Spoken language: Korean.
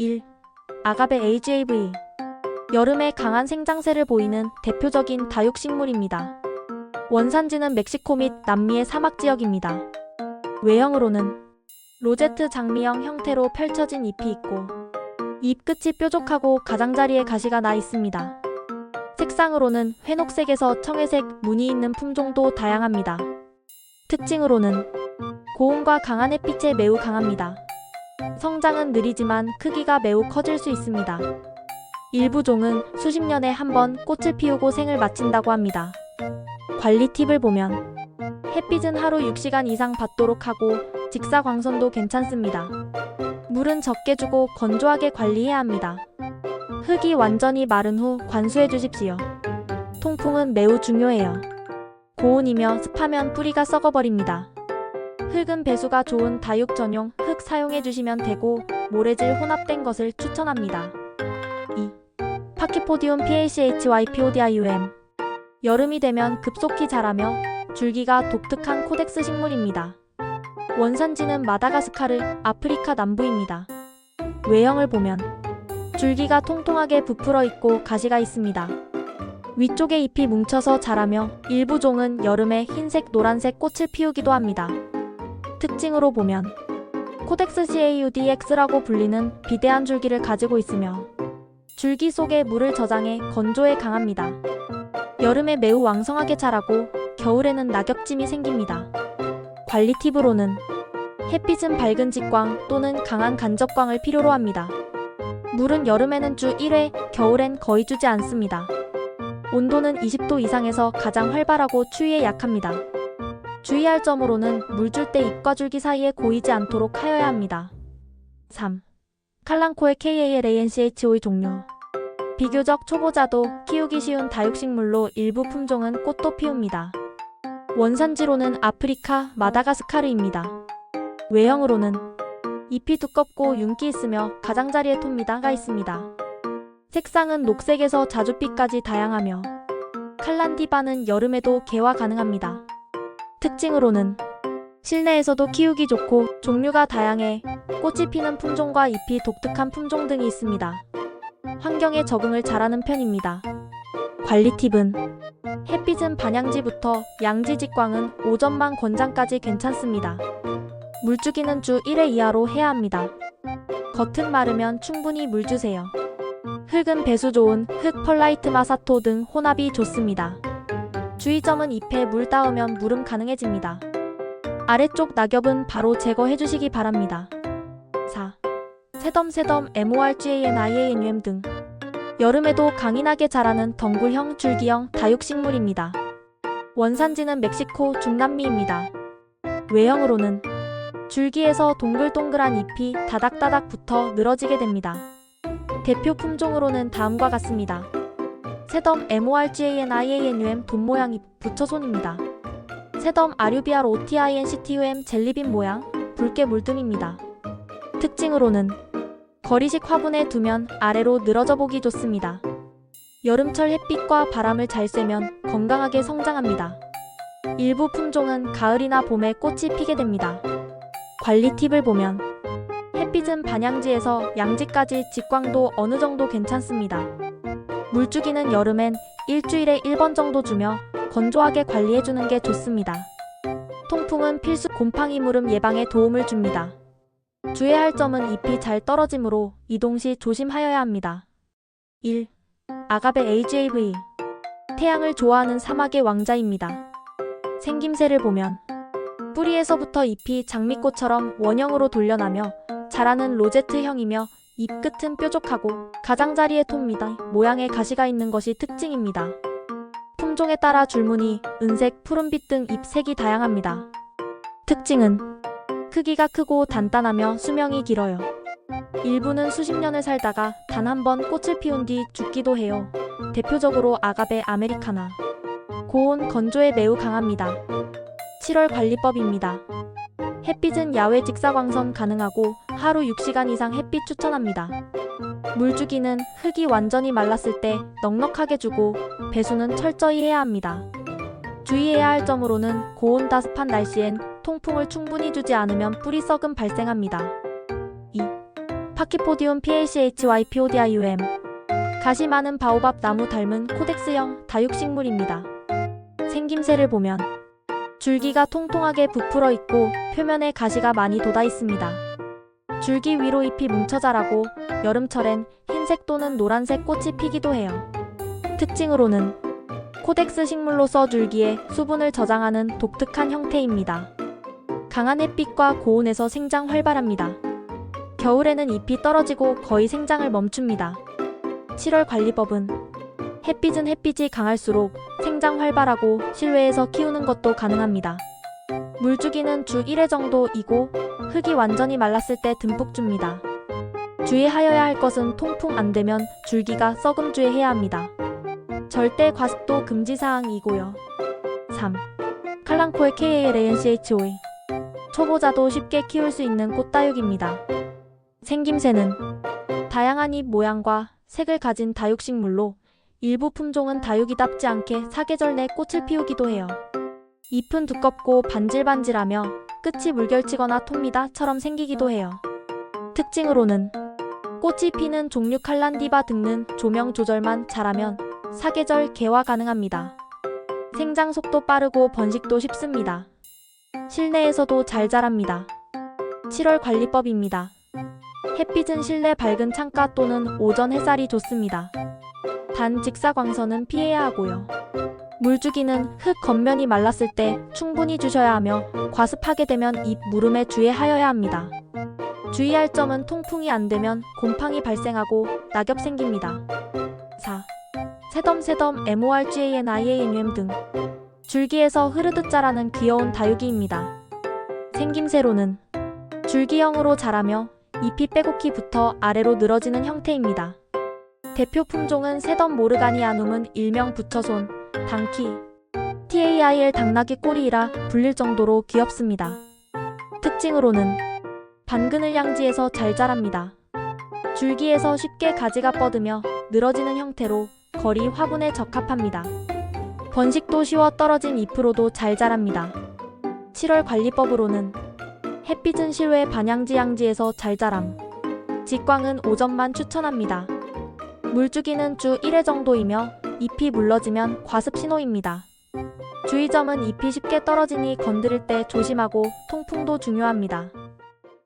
1. 아가베 AGAV 여름에 강한 생장세를 보이는 대표적인 다육식물입니다. 원산지는 멕시코 및 남미의 사막 지역입니다. 외형으로는 로제트 장미형 형태로 펼쳐진 잎이 있고 잎 끝이 뾰족하고 가장자리에 가시가 나 있습니다. 색상으로는 회녹색에서 청회색 무늬 있는 품종도 다양합니다. 특징으로는 고온과 강한 햇빛에 매우 강합니다. 성장은 느리지만 크기가 매우 커질 수 있습니다. 일부 종은 수십 년에 한 번 꽃을 피우고 생을 마친다고 합니다. 관리 팁을 보면 햇빛은 하루 6시간 이상 받도록 하고 직사광선도 괜찮습니다. 물은 적게 주고 건조하게 관리해야 합니다. 흙이 완전히 마른 후 관수해 주십시오. 통풍은 매우 중요해요. 고온이며 습하면 뿌리가 썩어버립니다. 흙은 배수가 좋은 다육 전용 흙 사용해 주시면 되고 모래질 혼합된 것을 추천합니다. 2. 파키포디움 PACHYPODIUM 여름이 되면 급속히 자라며 줄기가 독특한 코덱스 식물입니다. 원산지는 마다가스카르, 아프리카 남부입니다. 외형을 보면 줄기가 통통하게 부풀어 있고 가시가 있습니다. 위쪽에 잎이 뭉쳐서 자라며 일부 종은 여름에 흰색, 노란색 꽃을 피우기도 합니다. 특징으로 보면 코덱스 CAUDX라고 불리는 비대한 줄기를 가지고 있으며 줄기 속에 물을 저장해 건조에 강합니다. 여름에 매우 왕성하게 자라고 겨울에는 낙엽짐이 생깁니다. 관리 팁으로는 햇빛은 밝은 직광 또는 강한 간접광을 필요로 합니다. 물은 여름에는 주 1회, 겨울엔 거의 주지 않습니다. 온도는 20도 이상에서 가장 활발하고 추위에 약합니다. 주의할 점으로는 물줄때 잎과 줄기 사이에 고이지 않도록 하여야 합니다. 3. 칼랑코의 KALANCHO의 종류 비교적 초보자도 키우기 쉬운 다육식물로 일부 품종은 꽃도 피웁니다. 원산지로는 아프리카, 마다가스카르입니다. 외형으로는 잎이 두껍고 윤기 있으며 가장자리에 톱니다가 있습니다. 색상은 녹색에서 자줏빛까지 다양하며 칼란디바는 여름에도 개화 가능합니다. 특징으로는 실내에서도 키우기 좋고 종류가 다양해 꽃이 피는 품종과 잎이 독특한 품종 등이 있습니다. 환경에 적응을 잘하는 편입니다. 관리 팁은 햇빛은 반양지부터 양지 직광은 오전만 권장까지 괜찮습니다. 물주기는 주 1회 이하로 해야 합니다. 겉은 마르면 충분히 물 주세요. 흙은 배수 좋은 흙 펄라이트 마사토 등 혼합이 좋습니다. 주의점은 잎에 물 닿으면 물음 가능해집니다. 아래쪽 낙엽은 바로 제거해 주시기 바랍니다. 4. 새덤새덤 MORGANIANUM 등 여름에도 강인하게 자라는 덩굴형 줄기형 다육식물입니다. 원산지는 멕시코 중남미입니다. 외형으로는 줄기에서 동글동글한 잎이 다닥다닥 붙어 늘어지게 됩니다. 대표 품종으로는 다음과 같습니다. 새덤 MORGANIANUM 돈 모양 잎 부처손입니다. 새덤 아류비알 OTINCTUM 젤리빈 모양 붉게 물등입니다. 특징으로는 거리식 화분에 두면 아래로 늘어져 보기 좋습니다. 여름철 햇빛과 바람을 잘 쐬면 건강하게 성장합니다. 일부 품종은 가을이나 봄에 꽃이 피게 됩니다. 관리 팁을 보면 햇빛은 반양지에서 양지까지 직광도 어느 정도 괜찮습니다. 물주기는 여름엔 일주일에 1번 정도 주며 건조하게 관리해주는 게 좋습니다. 통풍은 필수 곰팡이 물음 예방에 도움을 줍니다. 주의할 점은 잎이 잘 떨어지므로 이동 시 조심하여야 합니다. 1. 아가베 AGAV 태양을 좋아하는 사막의 왕자입니다. 생김새를 보면 뿌리에서부터 잎이 장미꽃처럼 원형으로 돌려나며 자라는 로제트형이며 잎 끝은 뾰족하고 가장자리에 톱니다. 모양의 가시가 있는 것이 특징입니다. 품종에 따라 줄무늬, 은색, 푸른빛 등 잎색이 다양합니다. 특징은 크기가 크고 단단하며 수명이 길어요. 일부는 수십 년을 살다가 단 한 번 꽃을 피운 뒤 죽기도 해요. 대표적으로 아가베 아메리카나. 고온 건조에 매우 강합니다. 7월 관리법입니다. 햇빛은 야외 직사광선 가능하고 하루 6시간 이상 햇빛 추천합니다. 물 주기는 흙이 완전히 말랐을 때 넉넉하게 주고 배수는 철저히 해야 합니다. 주의해야 할 점으로는 고온 다 습한 날씨엔 통풍을 충분히 주지 않으면 뿌리 썩음 발생합니다. 2. 파키포디움 PACHYPODIUM 가시 많은 바오밥 나무 닮은 코덱스형 다육식물입니다. 생김새를 보면 줄기가 통통하게 부풀어 있고 표면에 가시가 많이 돋아 있습니다. 줄기 위로 잎이 뭉쳐 자라고 여름철엔 흰색 또는 노란색 꽃이 피기도 해요. 특징으로는 코덱스 식물로서 줄기에 수분을 저장하는 독특한 형태입니다. 강한 햇빛과 고온에서 생장 활발합니다. 겨울에는 잎이 떨어지고 거의 생장을 멈춥니다. 7월 관리법은 햇빛은 햇빛이 강할수록 생장 활발하고 실외에서 키우는 것도 가능합니다. 물주기는 주 1회 정도이고 흙이 완전히 말랐을 때 듬뿍 줍니다. 주의하여야 할 것은 통풍 안 되면 줄기가 썩음 주의해야 합니다. 절대 과습도 금지 사항이고요. 3. 칼랑코의 KALANCHOE 초보자도 쉽게 키울 수 있는 꽃다육입니다. 생김새는 다양한 잎 모양과 색을 가진 다육식물로 일부 품종은 다육이답지 않게 사계절 내 꽃을 피우기도 해요. 잎은 두껍고 반질반질하며 끝이 물결치거나 톱니다처럼 생기기도 해요. 특징으로는 꽃이 피는 종류 칼란디바 등은 조명 조절만 잘하면 사계절 개화 가능합니다. 생장 속도 빠르고 번식도 쉽습니다. 실내에서도 잘 자랍니다. 7월 관리법입니다. 햇빛은 실내 밝은 창가 또는 오전 햇살이 좋습니다. 단 직사광선은 피해야 하고요. 물주기는 흙 겉면이 말랐을 때 충분히 주셔야 하며 과습하게 되면 잎 무름에 주의하여야 합니다. 주의할 점은 통풍이 안 되면 곰팡이 발생하고 낙엽 생깁니다. 4. 새덤새덤 MORGANIANUM 등 줄기에서 흐르듯 자라는 귀여운 다육이입니다. 생김새로는 줄기형으로 자라며 잎이 빼곡히 붙어 아래로 늘어지는 형태입니다. 대표 품종은 새덤 모르가니아눔은 일명 부처손, 당키, TAIL 당나귀 꼬리이라 불릴 정도로 귀엽습니다. 특징으로는 반그늘 양지에서 잘 자랍니다. 줄기에서 쉽게 가지가 뻗으며 늘어지는 형태로 거리 화분에 적합합니다. 번식도 쉬워 떨어진 잎으로도 잘 자랍니다. 7월 관리법으로는 햇빛은 실외 반양지 양지에서 잘 자람. 직광은 오전만 추천합니다. 물주기는 주 1회 정도이며 잎이 물러지면 과습 신호입니다. 주의점은 잎이 쉽게 떨어지니 건드릴 때 조심하고 통풍도 중요합니다.